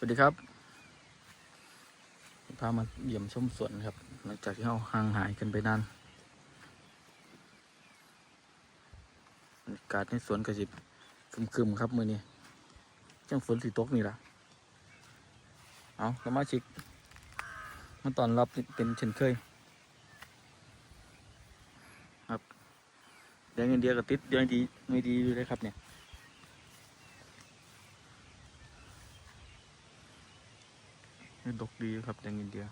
สวัสดีครับ พามาเยี่ยมชมสวนครับ หลังจากที่เราห่างหายกันไปนานบรรยากาศในสวนกระจิบคึมๆครับมือนี้จังฝนสีตกนี่ละเอาสมาชิกมาตอนรับเป็นเช่นเคย ครับแดงอินเดียกับติดยังดีไม่ดีอยู่เลยครับเนี่ย ดกดีครับแดงอินเดีย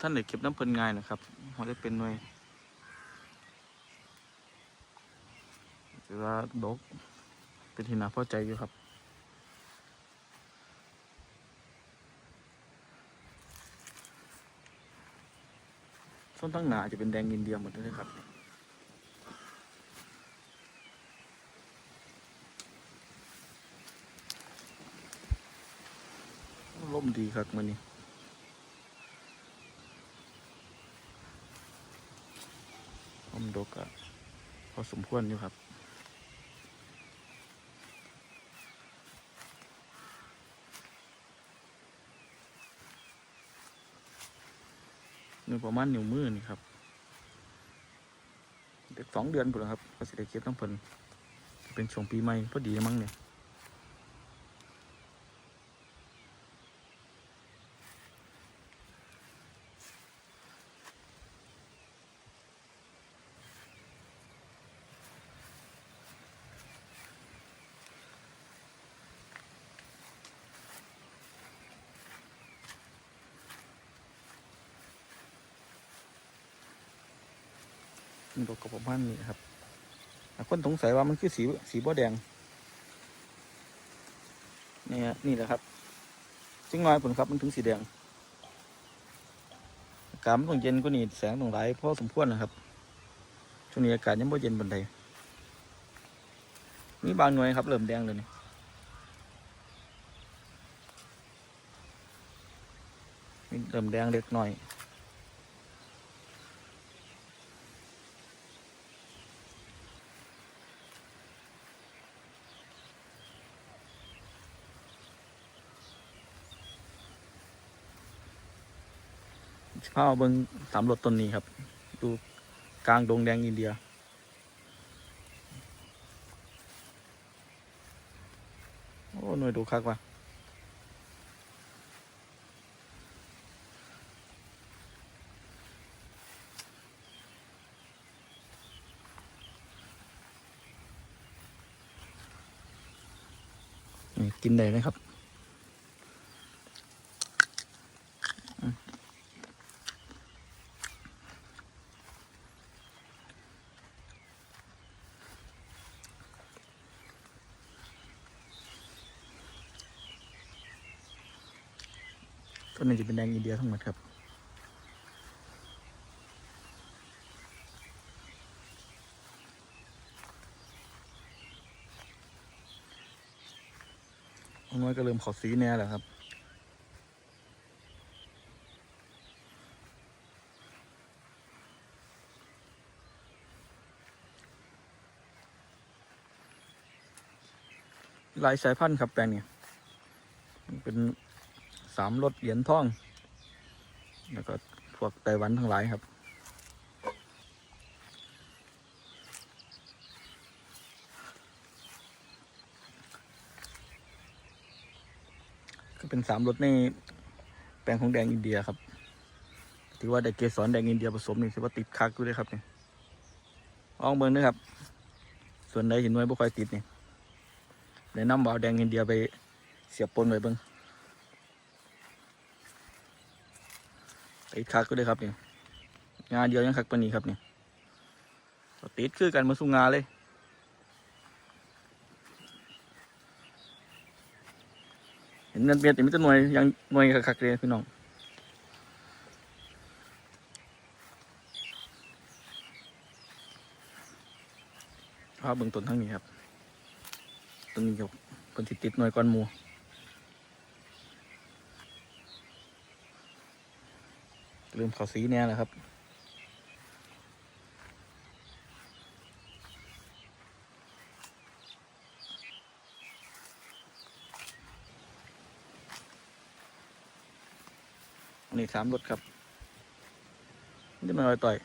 ท่านเด็กเก็บน้ำเพลินง่ายนะครับเขาได้เป็นหน่วยถือว่าดก เป็นที่น่าพอใจอยู่ครับส้นตั้งหนาจะเป็นแดงอินเดียหมดเลยครับ ร่ มดีครับมันนี้ร่มดกอะพอสมควรอยู่ครับนี่ประมาณนิ้วมือนี่ครับ เด็กสองเดือนปุ่นแล้วครับก็สิได้เก็บต้องเพิ่นเป็นช่วงปีใหม่พอดีมั้งเนี่ย มันก็กระประมาณนี้ครับคนสงสัยว่ามันคือสีสีบัวแดงนี่ฮะนี่แหละครับจึงน้อยผลครับมันถึงสีแดงอากาศมันต้องเย็นกว่านี้แสงต้องไหลายพอสมควรนะครับช่วงนี้อากาศยังบ่เย็นบันไดมีบางหน่วยครับเริ่มแดงเลยนี่เริ่มแดงเล็กหน่อย พาเอาเบิ้งสามรถต้นนี้ครับ ดูกลางดงแดงอินเดีย โอ้ หน่วยดูคักว่ะกินได้เลยครับ ต้นนี้จะเป็นแดงอินเดียทั้งหมดครับน้อยก็เริ่มขอสีแน่แล้วครับหลายสายพันธุ์ครับแปลงนี้เป็น สามรถเหรียญทอง แล้วก็พวกไต้หวันทั้งหลายครับ ก็เป็นสามรถในแปลงของแดงอินเดียครับ ถือว่าได้เกสรแดงอินเดียผสมนี่ถือว่าติดคักอยู่เลยครับเนี่ยลองเบิ่งนะครับ ส่วนใดเห็นไว้บ่ค่อยติดนี่แนะนำว่าเอาแดงอินเดียไปเสียบปนไว้เบิ่ง ติดคักก็ได้ครับเนี่ยงานเดียวยังคักปานนี้ครับเนี่ยติดคือกันมาสู้งานเลยเห็นนั่นเบียดแต่ไม่ต้นหน่วยยังหน่วยคักๆเลยพี่น้องภาพเบื้องต้นทั้งนี้ครับต้นนี้ครับคนที่ติดหน่วยก้อนมู ลืมเขาสีแน่แล้วครับ นี่สามรถครับ นี่มันลอยต่อย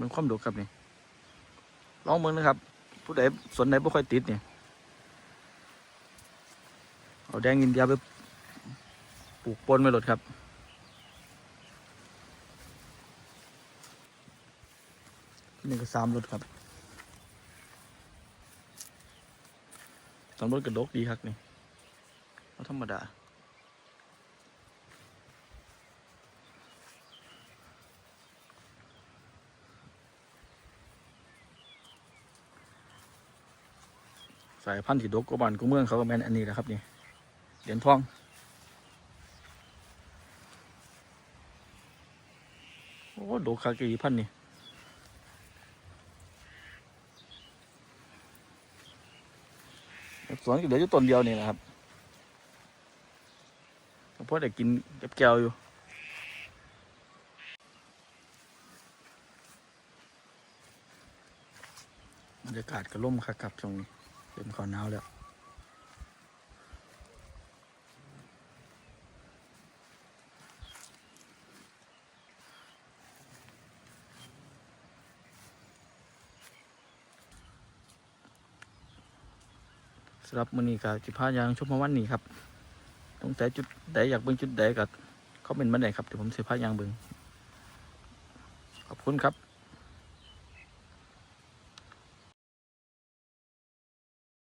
มันความดุครับนี่ลองเมืองนะครับ ผู้ใดสนใดบ่ค่อยติดเนี่ยเอาแดงอินเดียไปปลูกปนไว้รถครับ นี่ก็สามรถครับสามรถกระดกดีครับนี่เอาธรรมดา สายพันธุ์ที่ดกกบ้านกูเมืองเขาก็แม่นอันนี้แหละครับนี่เหรียญทองโอ้ดกคากีพันธุ์นี่สวนก็เหลืออยู่ต้นเดียวนี่นะครับเพราะได้กินกับแก้วอยู่บรรยากาศก็ร่มคักับช่วงนี้ เริ่มเข้าหนาวแล้วสำหรับมื้อนี้ก็สิพายางชมมาวันนี้ครับตรงแต่จุดใดอยากเบิ่งจุดใดก็คอมเมนต์มาได้ครับเดี๋ยวผมสิพายางเบิ่งขอบคุณครับ